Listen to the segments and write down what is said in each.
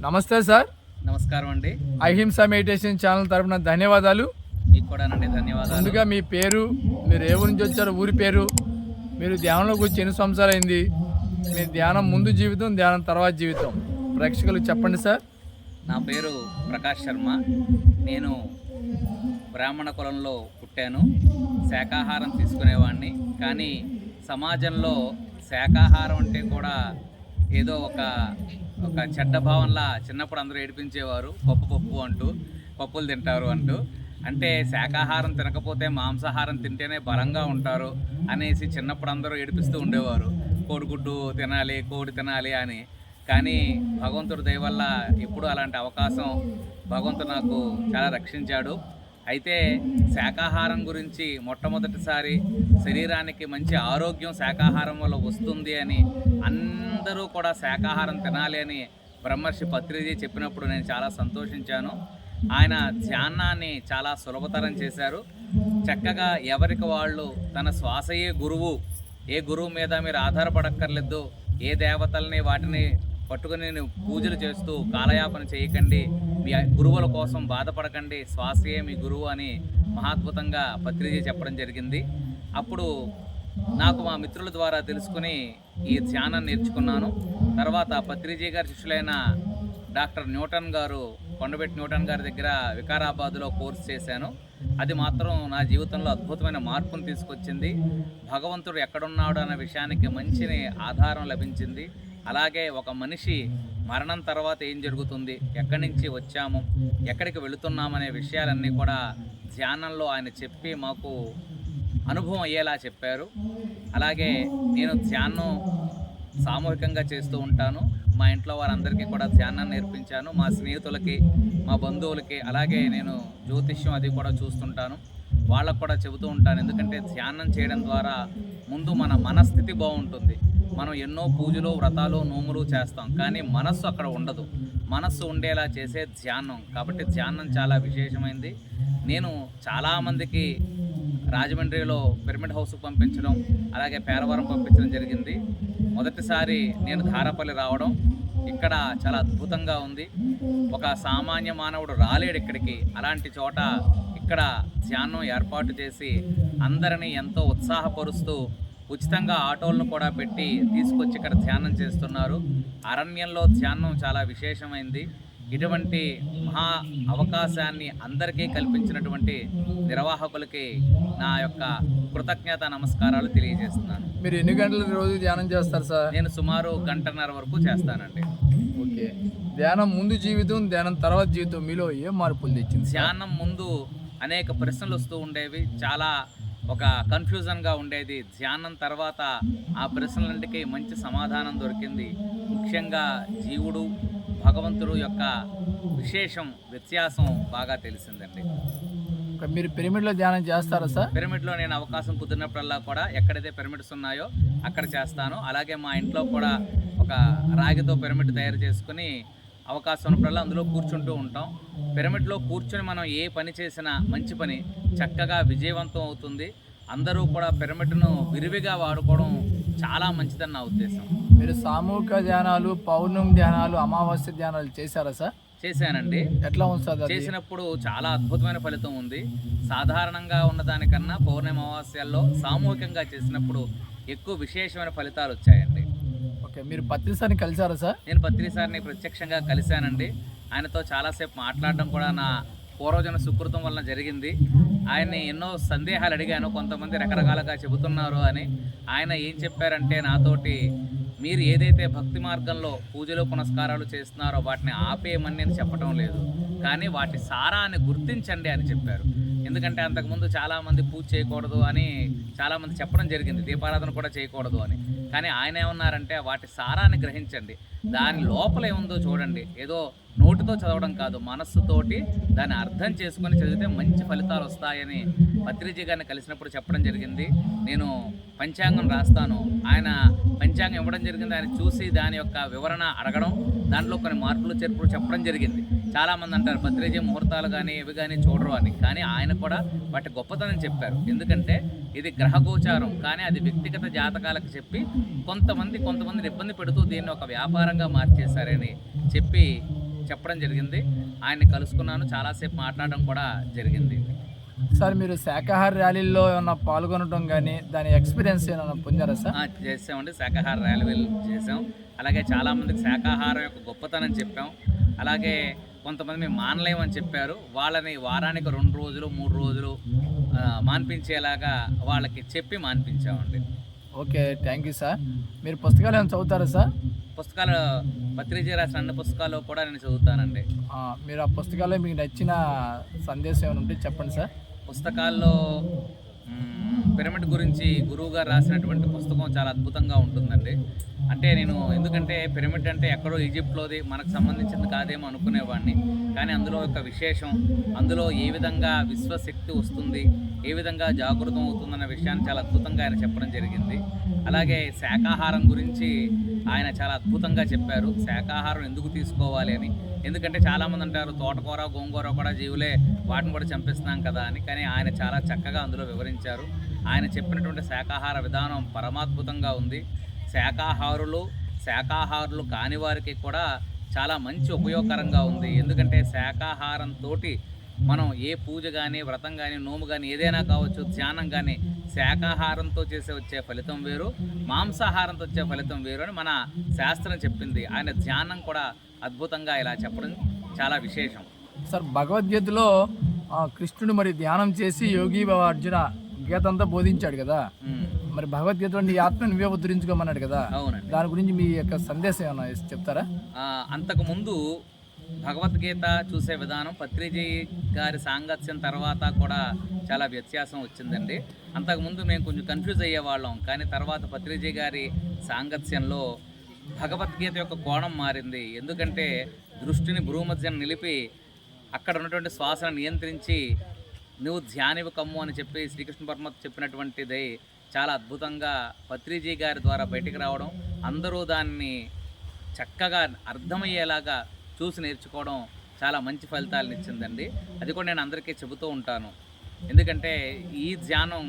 నమస్తే సార్. నమస్కారం అండి. అహింస మెడిటేషన్ ఛానల్ తరపున ధన్యవాదాలు. మీకు కూడానండి ధన్యవాదాలు. ముందుగా మీ పేరు మీరు ఏ ఊరి నుంచి వచ్చారో ఊరి పేరు మీరు ధ్యానంలోకి వచ్చి ఎన్ని సంవత్సరాలు అయింది మీ ధ్యానం ముందు జీవితం ధ్యానం తర్వాత జీవితం. ప్రేక్షకులకు చెప్పండి సార్. నా పేరు ప్రకాష్ శర్మ. నేను బ్రాహ్మణ కులంలో పుట్టాను. శాకాహారం తీసుకునేవాడిని. కానీ సమాజంలో శాకాహారం అంటే కూడా ఏదో ఒక ఒక చెడ్డ భావంలా చిన్నప్పుడు అందరూ ఏడిపించేవారు. పప్పు పప్పు అంటూ పప్పులు తింటారు అంటూ. అంటే శాకాహారం తినకపోతే మాంసాహారం తింటేనే బలంగా ఉంటారు అనేసి చిన్నప్పుడు అందరూ ఏడిపిస్తూ ఉండేవారు. కోడిగుడ్డు తినాలి కోడి తినాలి అని. కానీ భగవంతుడి దయ వల్ల ఎప్పుడు అలాంటి అవకాశం భగవంతుడు నాకు చాలా రక్షించాడు. అయితే శాకాహారం గురించి మొట్టమొదటిసారి శరీరానికి మంచి ఆరోగ్యం శాకాహారం వల్ల వస్తుంది అని అందరూ కూడా శాకాహారం తినాలి అని బ్రహ్మర్షి పత్రిజీ చెప్పినప్పుడు నేను చాలా సంతోషించాను. ఆయన ధ్యానాన్ని చాలా సులభతరం చేశారు. చక్కగా ఎవరికి వాళ్ళు తన శ్వాసయే గురువు ఏ గురువు మీద మీరు ఆధారపడక్కర్లేదు ఏ దేవతల్ని వాటిని పట్టుకుని నేను పూజలు చేస్తూ కాలయాపన చేయకండి. మీ గురువుల కోసం బాధపడకండి. శ్వాసయే మీ గురువు అని మహాద్భుతంగా పత్రిజీ చెప్పడం జరిగింది. అప్పుడు నాకు మా మిత్రుల ద్వారా తెలుసుకుని ఈ ధ్యానం నేర్చుకున్నాను. తర్వాత పత్రిజీ గారి శిష్యులైన డాక్టర్ న్యూటన్ గారు కొండబెట్టి న్యూటన్ గారి దగ్గర వికారాబాద్లో కోర్స్ చేశాను. అది మాత్రం నా జీవితంలో అద్భుతమైన మార్పును తీసుకొచ్చింది. భగవంతుడు ఎక్కడున్నాడు అనే విషయానికి మంచి ఆధారం లభించింది. అలాగే ఒక మనిషి మరణం తర్వాత ఏం జరుగుతుంది? ఎక్కడి నుంచి వచ్చాము? ఎక్కడికి వెళుతున్నామనే విషయాలన్నీ కూడా ధ్యానంలో ఆయన చెప్పి మాకు అనుభవం అయ్యేలా చెప్పారు. అలాగే నేను ధ్యానం సామూహికంగా చేస్తూ ఉంటాను. మా ఇంట్లో వారందరికీ కూడా ధ్యానం నేర్పించాను. మా స్నేహితులకి మా బంధువులకి అలాగే నేను జ్యోతిష్యం అది కూడా చూస్తుంటాను. వాళ్ళకు కూడా చెబుతూ ఉంటాను. ఎందుకంటే ధ్యానం చేయడం ద్వారా ముందు మన మనస్థితి బాగుంటుంది. మనం ఎన్నో పూజలు వ్రతాలు నోములు చేస్తాం. కానీ మనస్సు అక్కడ ఉండదు. మనస్సు ఉండేలా చేసే ధ్యానం. కాబట్టి ధ్యానం చాలా విశేషమైంది. నేను చాలామందికి రాజమండ్రిలో పిరమిడ్ హౌస్కి పంపించడం అలాగే పేరవరం పంపించడం జరిగింది. మొదటిసారి నేను ధారపల్లి రావడం ఇక్కడ చాలా అద్భుతంగా ఉంది. ఒక సామాన్య మానవుడు రాలేడు ఇక్కడికి. అలాంటి చోట ఇక్కడ ధ్యానం ఏర్పాటు చేసి అందరినీ ఎంతో ఉత్సాహపరుస్తూ ఉచితంగా ఆటోలను కూడా పెట్టి తీసుకొచ్చి ఇక్కడ ధ్యానం చేస్తున్నారు. అరణ్యంలో ధ్యానం చాలా విశేషమైంది. ఇటువంటి మహా అవకాశాన్ని అందరికీ కల్పించినటువంటి నిర్వాహకులకి నా యొక్క కృతజ్ఞత నమస్కారాలు తెలియజేస్తున్నాను. మీరు ఎన్ని గంటలు రోజు ధ్యానం చేస్తారు సార్? నేను సుమారు గంటన్నర వరకు చేస్తానండి. ఓకే. ధ్యానం ముందు జీవితం ధ్యానం తర్వాత జీవితం మీలో ఏం మార్పులు తెచ్చింది? ధ్యానం ముందు అనేక ప్రశ్నలు వస్తూ ఉండేవి. చాలా ఒక కన్ఫ్యూజన్గా ఉండేది. ధ్యానం తర్వాత ఆ ప్రశ్నలన్నిటికీ మంచి సమాధానం దొరికింది. ముఖ్యంగా జీవుడు భగవంతుడు యొక్క విశేషం వ్యత్యాసం బాగా తెలిసిందండి. మీరు పిరమిడ్లో ధ్యానం చేస్తారా సార్? పిరమిడ్లో నేను అవకాశం కుదిరినప్పుడల్లా కూడా ఎక్కడైతే పిరమిడ్స్ ఉన్నాయో అక్కడ చేస్తాను. అలాగే మా ఇంట్లో కూడా ఒక రాగితో పిరమిడ్ తయారు చేసుకుని అవకాశం ఉన్నప్పుడల్లా అందులో కూర్చుంటూ ఉంటాం. పిరమిడ్లో కూర్చొని మనం ఏ పని చేసినా మంచి పని చక్కగా విజయవంతం అవుతుంది. అందరూ కూడా పిరమిడ్ను విరివిగా వాడుకోవడం చాలా మంచిదని నా ఉద్దేశం. మీరు సామూహిక ధ్యానాలు పౌర్ణమి ధ్యానాలు అమావాస్య ధ్యానాలు చేశారా సార్? చేశానండి. ఎట్లా ఉంది? చేసినప్పుడు చాలా అద్భుతమైన ఫలితం ఉంది. సాధారణంగా ఉన్నదానికన్నా పౌర్ణమి అమావాస్యాల్లో సామూహికంగా చేసినప్పుడు ఎక్కువ విశేషమైన ఫలితాలు వచ్చాయండి. ఓకే మీరు పత్రిసారిని కలిసారా సార్? నేను పత్రి సార్ని ప్రత్యక్షంగా కలిశానండి. ఆయనతో చాలాసేపు మాట్లాడడం కూడా నా పూర్వజన సుకృతం వలన జరిగింది. ఆయన్ని ఎన్నో సందేహాలు అడిగాను కొంతమంది రకరకాలుగా చెబుతున్నారు అని. ఆయన ఏం చెప్పారంటే నాతోటి మీరు ఏదైతే భక్తి మార్గంలో పూజలు పునస్కారాలు చేస్తున్నారో వాటిని ఆపేయమని నేను చెప్పడం లేదు. కానీ వాటి సారాన్ని గుర్తించండి అని చెప్పారు. ఎందుకంటే అంతకుముందు చాలామంది పూజ చేయకూడదు అని చాలామంది చెప్పడం జరిగింది. దీపారాధన కూడా చేయకూడదు అని. కానీ ఆయన ఏమన్నారంటే వాటి సారాన్ని గ్రహించండి. దాని లోపల ఏముందో చూడండి. ఏదో నోటితో చదవడం కాదు మనస్సుతోటి దాన్ని అర్థం చేసుకొని చదివితే మంచి ఫలితాలు వస్తాయని పత్రిజీ గారిని కలిసినప్పుడు చెప్పడం జరిగింది. నేను పంచాంగం రాస్తాను. ఆయన పంచాంగం ఇవ్వడం జరిగింది. ఆయన చూసి దాని యొక్క వివరణ అడగడం దాంట్లో కొన్ని మార్పులు చేర్పులు చెప్పడం జరిగింది. చాలామంది అంటారు పత్రిజీ ముహూర్తాలు కానీ ఇవి కానీ చూడరు అని. కానీ ఆయన కూడా వాటి గొప్పతనం చెప్పారు. ఎందుకంటే ఇది గ్రహగోచారం కానీ అది వ్యక్తిగత జాతకాలకు చెప్పి కొంతమంది కొంతమందిని ఇబ్బంది పెడుతూ దీన్ని ఒక వ్యాపారంగా మార్చేశారని చెప్పి చెప్పడం జరిగింది. ఆయన్ని కలుసుకున్నాను. చాలాసేపు మాట్లాడడం కూడా జరిగింది. సార్ మీరు శాకాహార ర్యాలీల్లో ఏమన్నా పాల్గొనడం కానీ దాని ఎక్స్పీరియన్స్ ఏమైనా పొందారా సార్? చేసామండి. శాకాహార ర్యాలీలు చేసాం. అలాగే చాలామందికి శాకాహారం యొక్క గొప్పతనం చెప్పాం. అలాగే కొంతమంది మేము మానలేమని చెప్పారు. వాళ్ళని వారానికి రెండు రోజులు మూడు రోజులు మాన్పించేలాగా వాళ్ళకి చెప్పి మాన్పించామండి. Okay thank you sir. మీరు పుస్తకాలు ఏమైనా చదువుతారా సార్? పుస్తకాలు పత్రిజీ రాసిన అన్ని పుస్తకాలు కూడా నేను చదువుతానండి. మీరు ఆ పుస్తకాల్లో మీకు నచ్చిన సందేశం ఏమైనా ఉంటే చెప్పండి సార్. పుస్తకాల్లో పిరమిడ్ గురించి గురువు గారు రాసినటువంటి పుస్తకం చాలా అద్భుతంగా ఉంటుందండి. అంటే నేను ఎందుకంటే పిరమిడ్ అంటే ఎక్కడో ఈజిప్ట్లోది మనకు సంబంధించింది కాదేమో అనుకునేవాడిని. కానీ అందులో ఒక విశేషం అందులో ఏ విధంగా విశ్వశక్తి వస్తుంది ఏ విధంగా జాగృతం అవుతుందన్న విషయాన్ని చాలా అద్భుతంగా ఆయన చెప్పడం జరిగింది. అలాగే శాకాహారం గురించి ఆయన చాలా అద్భుతంగా చెప్పారు. శాకాహారం ఎందుకు తీసుకోవాలి అని. ఎందుకంటే చాలామంది అంటారు తోటకూర గోంగూర కూడా జీవులే వాటిని కూడా చంపిస్తున్నాం కదా అని. కానీ ఆయన చాలా చక్కగా అందులో వివరించారు. ఆయన చెప్పినటువంటి శాకాహార విధానం పరమాద్భుతంగా ఉంది. శాకాహారులు శాకాహారులు కాని వారికి కూడా చాలా మంచి ఉపయోగకరంగా ఉంది. ఎందుకంటే శాకాహారంతో మనం ఏ పూజ కానీ వ్రతం కానీ నోము కానీ ఏదైనా కావచ్చు ధ్యానం కానీ శాకాహారంతో చేసే వచ్చే ఫలితం వేరు మాంసాహారంతో వచ్చే ఫలితం వేరు అని మన శాస్త్రం చెప్పింది. ఆయన ధ్యానం కూడా అద్భుతంగా ఇలా చెప్పడం చాలా విశేషం. సార్ భగవద్గీతలో ఆ, కృష్ణుడు మరి ధ్యానం చేసి యోగి బాబా అర్జున గీత అంతా బోధించాడు కదా. మరి భగవద్గీతలో నీ ఆత్మ నువ్వే ఉద్ధరించుకోమన్నాడు కదా. దాని గురించి మీ యొక్క సందేశం ఏమైనా చెప్తారా? ఆ, అంతకుముందు భగవద్గీత చూసే విధానం పత్రిజీ గారి సాంగత్యం తర్వాత కూడా చాలా వ్యత్యాసం వచ్చిందండి. అంతకుముందు మేము కొంచెం కన్ఫ్యూజ్ అయ్యేవాళ్ళం. కానీ తర్వాత పత్రిజీ గారి సాంగత్యంలో భగవద్గీత యొక్క కోణం మారింది. ఎందుకంటే దృష్టిని భూమధ్యం నిలిపి అక్కడ ఉన్నటువంటి శ్వాసను నియంత్రించి నువ్వు ధ్యానివి కమ్ము అని చెప్పి శ్రీకృష్ణ పరమాత్మ చెప్పినటువంటిది చాలా అద్భుతంగా పత్రిజీ గారి ద్వారా బయటికి రావడం అందరూ దాన్ని చక్కగా అర్థమయ్యేలాగా చూసి నేర్చుకోవడం చాలా మంచి ఫలితాలను ఇచ్చిందండి. అది కూడా నేను అందరికీ చెబుతూ ఉంటాను. ఎందుకంటే ఈ ధ్యానం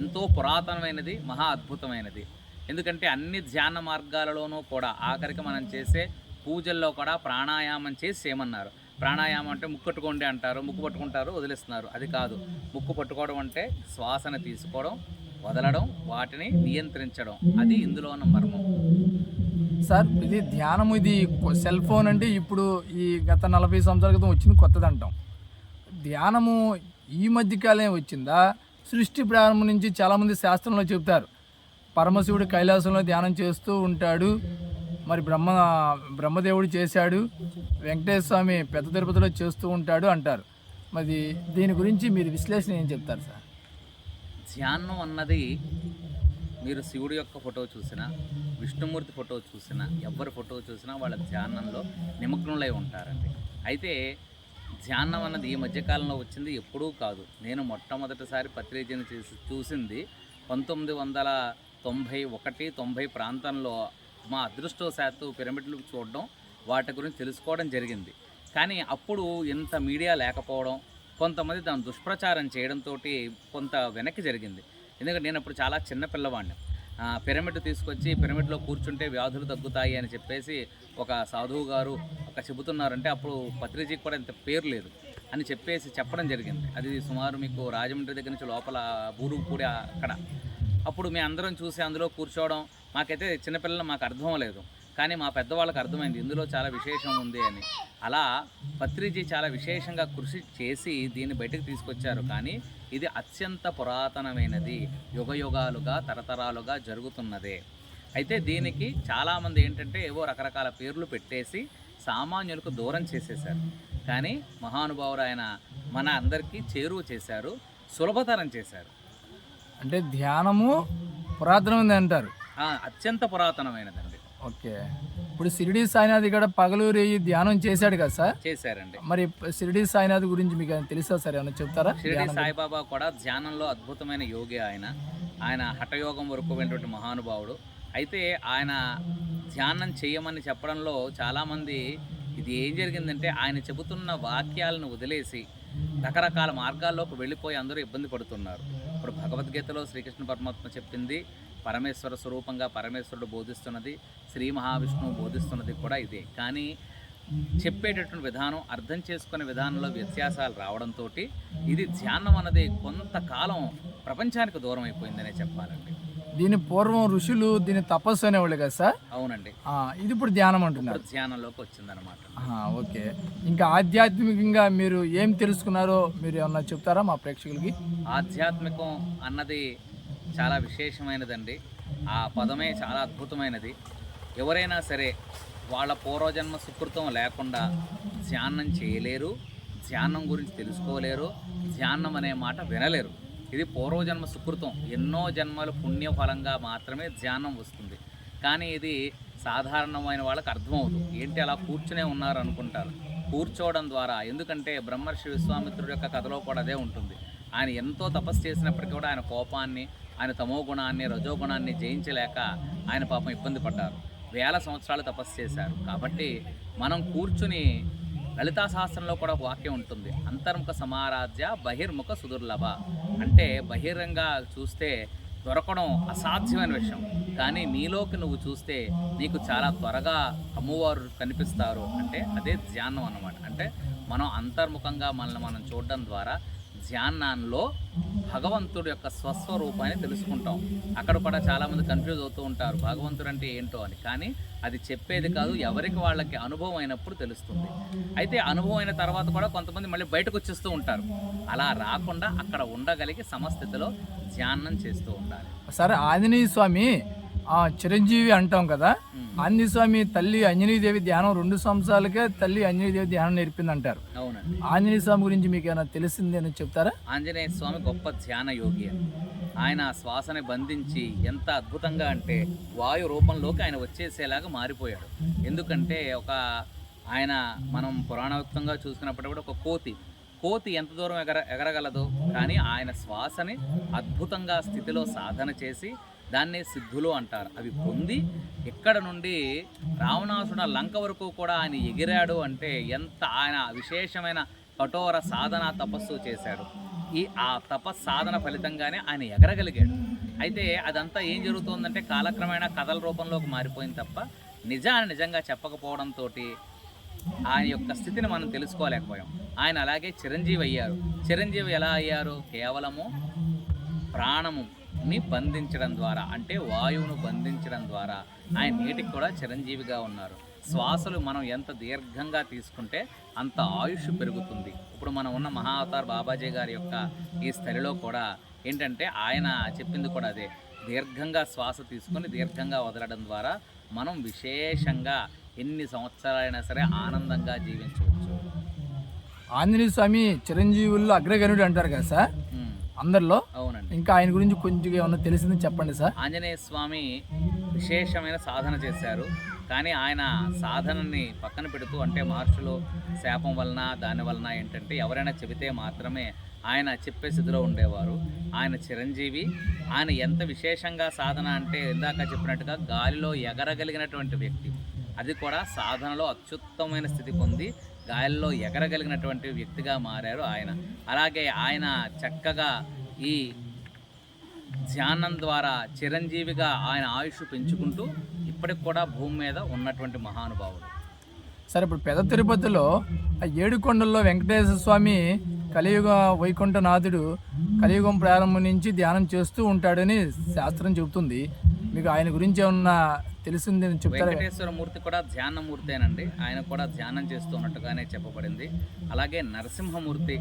ఎంతో పురాతనమైనది మహా అద్భుతమైనది. ఎందుకంటే అన్ని ధ్యాన మార్గాలలోనూ కూడా ఆఖరికి మనం చేసే పూజల్లో కూడా ప్రాణాయామం చేసి చేయమన్నారు. ప్రాణాయామం అంటే ముక్కు పట్టుకోండి అంటారు ముక్కు పట్టుకుంటారు వదిలేస్తున్నారు. అది కాదు. ముక్కు పట్టుకోవడం అంటే శ్వాసను తీసుకోవడం వదలడం వాటిని నియంత్రించడం. అది ఇందులో ఉన్న మర్మం. సార్ ఇది ధ్యానం ఇది సెల్ ఫోన్ అంటే ఇప్పుడు ఈ గత నలభై సంవత్సరాల క్రితం వచ్చింది కొత్తది అంటాం. ధ్యానము ఈ మధ్యకాలం వచ్చిందా? సృష్టి ప్రారంభం నుంచి చాలామంది శాస్త్రంలో చెప్తారు పరమశివుడు కైలాసంలో ధ్యానం చేస్తూ ఉంటాడు. మరి బ్రహ్మ బ్రహ్మదేవుడు చేశాడు వెంకటేశ్వర స్వామి పెద్ద తిరుపతిలో చేస్తూ ఉంటాడు అంటారు. మరి దీని గురించి మీరు విశ్లేషణ ఏం చెప్తారు సార్? ధ్యానం అన్నది మీరు శివుడి యొక్క ఫోటో చూసినా విష్ణుమూర్తి ఫోటో చూసినా ఎవరి ఫోటో చూసినా వాళ్ళ ధ్యానంలో నిమగ్నులై ఉంటారండి. అయితే ధ్యానం అన్నది ఈ మధ్యకాలంలో వచ్చింది ఎప్పుడూ కాదు. నేను మొట్టమొదటిసారి పత్రికను చేసి చూసింది పంతొమ్మిది వందల తొంభై ఒకటి తొంభై ప్రాంతంలో మా అదృష్టవశాత్తు పిరమిడ్లు చూడడం వాటి గురించి తెలుసుకోవడం జరిగింది. కానీ అప్పుడు ఇంత మీడియా లేకపోవడం కొంతమంది దాని దుష్ప్రచారం చేయడంతో కొంత వెనక్కి జరిగింది. ఎందుకంటే నేను అప్పుడు చాలా చిన్న పిల్లవాడిని. పిరమిడ్ తీసుకొచ్చి పిరమిడ్లో కూర్చుంటే వ్యాధులు తగ్గుతాయి అని చెప్పేసి ఒక సాధువు గారు ఒక చెబుతున్నారంటే అప్పుడు పత్రిజీకి కూడా ఇంత పేరు లేదు అని చెప్పేసి చెప్పడం జరిగింది. అది సుమారు మీకు రాజమండ్రి దగ్గర నుంచి లోపల బూరు కూడా అక్కడ. అప్పుడు మేము అందరం చూసి అందులో కూర్చోవడం మాకైతే చిన్నపిల్లలు మాకు అర్థం లేదు కానీ మా పెద్దవాళ్ళకి అర్థమైంది ఇందులో చాలా విశేషం ఉంది అని. అలా పత్రిజీ చాలా విశేషంగా కృషి చేసి దీన్ని బయటకు తీసుకొచ్చారు. కానీ ఇది అత్యంత పురాతనమైనది యుగయుగాలుగా తరతరాలుగా జరుగుతున్నదే. అయితే దీనికి చాలామంది ఏంటంటే ఏవో రకరకాల పేర్లు పెట్టేసి సామాన్యులకు దూరం చేసేశారు. కానీ మహానుభావుడు ఆయన మన అందరికీ చేరువ చేశారు సులభతరం చేశారు. అంటే ధ్యానము పురాతనమైంది అంటారు. అత్యంత పురాతనమైనదండి. ఓకే. ఇప్పుడు షిరిడి సాయినాథ్ ఇక్కడ పగలూరి ధ్యానం చేశాడు కదా సార్? చేశారండి. మరి షిరిడి సాయినాథ్ గురించి మీకు తెలుసా సార్? ఏమైనా చెప్తారా? షిరిడి సాయిబాబా కూడా ధ్యానంలో అద్భుతమైన యోగి ఆయన. ఆయన హఠయోగం వరకు వెళ్ళినటువంటి మహానుభావుడు. అయితే ఆయన ధ్యానం చేయమని చెప్పడంలో చాలామంది ఇది ఏం జరిగిందంటే ఆయన చెబుతున్న వాక్యాలను వదిలేసి రకరకాల మార్గాల్లోకి వెళ్ళిపోయి అందరూ ఇబ్బంది పడుతున్నారు. ఇప్పుడు భగవద్గీతలో శ్రీకృష్ణ పరమాత్మ చెప్పింది పరమేశ్వర స్వరూపంగా పరమేశ్వరుడు బోధిస్తున్నది శ్రీ మహావిష్ణువు బోధిస్తున్నది కూడా ఇదే. కానీ చెప్పేటటువంటి విధానం అర్థం చేసుకునే విధానంలో వ్యత్యాసాలు రావడంతో ఇది ధ్యానం అన్నది కొంతకాలం ప్రపంచానికి దూరం అయిపోయిందనే చెప్పాలండి. దీని పూర్వం ఋషులు దీని తపస్సు అనేవాళ్ళు కదా సార్? అవునండి. ఇది ఇప్పుడు ధ్యానం అంటున్నారు. ధ్యానంలోకి వచ్చిందనమాట ఆహా, ఓకే. ఇంకా ఆధ్యాత్మికంగా మీరు ఏం తెలుసుకున్నారో మీరు ఏమన్నా చెప్తారా మా ప్రేక్షకులకి? ఆధ్యాత్మికం అన్నది చాలా విశేషమైనదండి. ఆ పదమే చాలా అద్భుతమైనది. ఎవరైనా సరే వాళ్ళ పూర్వజన్మ సుకృతం లేకుండా ధ్యానం చేయలేరు ధ్యానం గురించి తెలుసుకోలేరు ధ్యానం అనే మాట వినలేరు. ఇది పూర్వజన్మ సుకృతం. ఎన్నో జన్మల పుణ్యఫలంగా మాత్రమే ధ్యానం వస్తుంది. కానీ ఇది సాధారణమైన వాళ్ళకి అర్థమవుతుంది ఏంటి అలా కూర్చునే ఉన్నారు అనుకుంటారు కూర్చోవడం ద్వారా ఎందుకంటే బ్రహ్మర్షి విశ్వామిత్రుడు యొక్క కథలో కూడా అదే ఉంటుంది. ఆయన ఎంతో తపస్సు చేసినప్పటికీ కూడా ఆయన కోపాన్ని ఆయన తమో గుణాన్ని రజో గుణాన్ని జయించలేక ఆయన పాపం ఇబ్బంది పడ్డారు. వేల సంవత్సరాలు తపస్సు చేశారు. కాబట్టి మనం కూర్చుని లలితా శాస్త్రంలో కూడా ఒక వాక్యం ఉంటుంది. అంతర్ముఖ సమారాధ్య బహిర్ముఖ సుదుర్లభ. అంటే బహిరంగ చూస్తే దొరకడం అసాధ్యమైన విషయం. కానీ నీలోకి నువ్వు చూస్తే నీకు చాలా త్వరగా అమ్మవారు కనిపిస్తారు. అంటే అదే ధ్యానం అన్నమాట. అంటే మనం అంతర్ముఖంగా మనల్ని మనం చూడడం ద్వారా ధ్యానాల్లో భగవంతుడి యొక్క స్వస్వరూపాన్ని తెలుసుకుంటాం. అక్కడ కూడా చాలామంది కన్ఫ్యూజ్ అవుతూ ఉంటారు భగవంతుడు అంటే ఏంటో అని. కానీ అది చెప్పేది కాదు ఎవరికి వాళ్ళకి అనుభవం అయినప్పుడు తెలుస్తుంది. అయితే అనుభవం అయిన తర్వాత కూడా కొంతమంది మళ్ళీ బయటకు వచ్చేస్తూ ఉంటారు. అలా రాకుండా అక్కడ ఉండగలిగి సమస్థితిలో ధ్యానం చేస్తూ ఉండాలి. సరే ఆంజనేయ స్వామి ఆ చిరంజీవి అంటాం కదా. ఉమ్. ఆంజనేయ స్వామి తల్లి అంజనీదేవి ధ్యానం రెండు సంవత్సరాలకే తల్లి అంజనీదేవి ధ్యానం నేర్పింది అంటారు అవునండి. ఆంజనేయ స్వామి గురించి మీకు ఏమైనా తెలిసింది అని చెప్తారా? ఆంజనేయ స్వామి గొప్ప ధ్యాన యోగి ఆయన శ్వాసని బంధించి ఎంత అద్భుతంగా అంటే వాయు రూపంలోకి ఆయన వచ్చేసేలాగా మారిపోయాడు. ఎందుకంటే ఒక ఆయన మనం పురాణయుక్తంగా చూసుకున్నప్పుడు కూడా ఒక కోతి. కోతి ఎంత దూరం ఎగర ఎగరగలదు కానీ ఆయన శ్వాసని అద్భుతంగా స్థితిలో సాధన చేసి దాన్నే సిద్ధులు అంటారు. అవి పొంది ఇక్కడ నుండి రావణాసుడ లంక వరకు కూడా ఆయన ఎగిరాడు అంటే ఎంత ఆయన విశేషమైన కఠోర సాధన తపస్సు చేశాడు. ఈ ఆ తపస్ సాధన ఫలితంగానే ఆయన ఎగరగలిగాడు. అయితే అదంతా ఏం జరుగుతుందంటే కాలక్రమేణా కథల రూపంలోకి మారిపోయింది తప్ప నిజాన్ని నిజంగా చెప్పకపోవడంతో ఆయన యొక్క స్థితిని మనం తెలుసుకోలేకపోయాం. ఆయన అలాగే చిరంజీవి అయ్యారు. చిరంజీవి ఎలా అయ్యారు? కేవలము ప్రాణము ని బంధించడం ద్వారా అంటే వాయువును బంధించడం ద్వారా ఆయన నేటికి కూడా చిరంజీవిగా ఉన్నారు. శ్వాసలు మనం ఎంత దీర్ఘంగా తీసుకుంటే అంత ఆయుష్ పెరుగుతుంది. ఇప్పుడు మనం ఉన్న మహా అవతార్ బాబాజీ గారి యొక్క ఈ స్థలిలో కూడా ఏంటంటే ఆయన చెప్పింది కూడా అదే. దీర్ఘంగా శ్వాస తీసుకొని దీర్ఘంగా వదలడం ద్వారా మనం విశేషంగా ఎన్ని సంవత్సరాలైనా సరే ఆనందంగా జీవించవచ్చు. ఆంజనేయ స్వామి చిరంజీవుల్లో అగ్రగణుడు అంటారు కదా సార్? అందరిలో. అవునండి. ఇంకా ఆయన గురించి కొంచెం ఏమన్నా తెలిసింది చెప్పండి సార్. ఆంజనేయ స్వామి విశేషమైన సాధన చేశారు. కానీ ఆయన సాధనని పక్కన పెడుతూ అంటే మహర్షులు శాపం వలన దాని వలన ఏంటంటే ఎవరైనా చెబితే మాత్రమే ఆయన చెప్పే స్థితిలో ఉండేవారు. ఆయన చిరంజీవి ఆయన ఎంత విశేషంగా సాధన అంటే ఇందాక చెప్పినట్టుగా గాలిలో ఎగరగలిగినటువంటి వ్యక్తి. అది కూడా సాధనలో అత్యుత్తమైన స్థితి పొంది గాయల్లో ఎగరగలిగినటువంటి వ్యక్తిగా మారారు ఆయన. అలాగే ఆయన చక్కగా ఈ ధ్యానం ద్వారా చిరంజీవిగా ఆయన ఆయుష్ పెంచుకుంటూ ఇప్పటికి కూడా భూమి మీద ఉన్నటువంటి మహానుభావుడు. సరే ఇప్పుడు పెద్ద తిరుపతిలో ఆ ఏడుకొండల్లో వెంకటేశ్వర స్వామి కలియుగ వైకుంఠనాథుడు కలియుగం ప్రారంభం నుంచి ధ్యానం చేస్తూ ఉంటాడని శాస్త్రం చెబుతుంది. మీకు ఆయన గురించి ఏమన్నా తెలిసింది అని చెప్తారా. వెంకటేశ్వర మూర్తి కూడా ధ్యాన మూర్తేనండి ఆయన కూడా ధ్యానం చేస్తూ ఉన్నట్టుగానే చెప్పబడింది. అలాగే నరసింహమూర్తి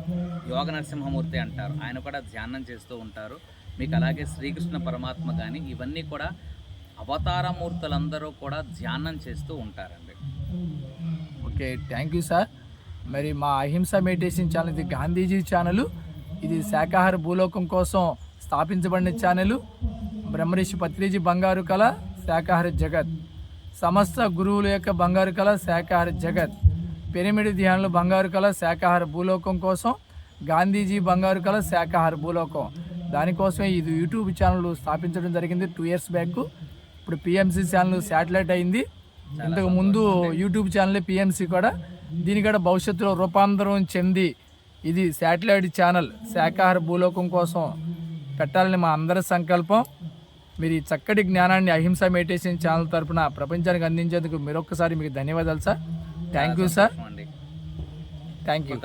యోగ నరసింహమూర్తి అంటారు. ఆయన కూడా ధ్యానం చేస్తూ ఉంటారు. మీకు అలాగే శ్రీకృష్ణ పరమాత్మ కానీ ఇవన్నీ కూడా అవతారమూర్తులందరూ కూడా ధ్యానం చేస్తూ ఉంటారండి. Okay thank you sir. మరి మా అహింస మెడిటేషన్ ఛానల్ ఇది గాంధీజీ ఛానల్. ఇది శాకాహార భూలోకం కోసం స్థాపించబడిన ఛానల్. బ్రహ్మరిషి పత్రిజీ బంగారు కళ. శాకాహార జగత్. సమస్త గురువుల యొక్క బంగారు కళ శాకాహార జగత్. పిరమిడ్ ధ్యానులు బంగారు కళ శాకాహార భూలోకం కోసం గాంధీజీ బంగారు కళ శాకాహార భూలోకం. దానికోసమే ఇది యూట్యూబ్ ఛానల్ స్థాపించడం జరిగింది టూ ఇయర్స్ బ్యాక్. ఇప్పుడు పిఎంసి ఛానల్ శాటిలైట్ అయింది. ఇంతకు ముందు యూట్యూబ్ ఛానల్ పిఎంసి కూడా. దీని కూడా భవిష్యత్తులో రూపాంతరం చెంది ఇది శాటిలైట్ ఛానల్ శాకాహార భూలోకం కోసం పెట్టాలని మా అందరి సంకల్పం. మీరు ఈ చక్కటి జ్ఞానాన్ని అహింస మెడిటేషన్ ఛానల్ తరపున ప్రపంచానికి అందించేందుకు మరొకసారి మీకు ధన్యవాదాలు sir. Thank you sir thank you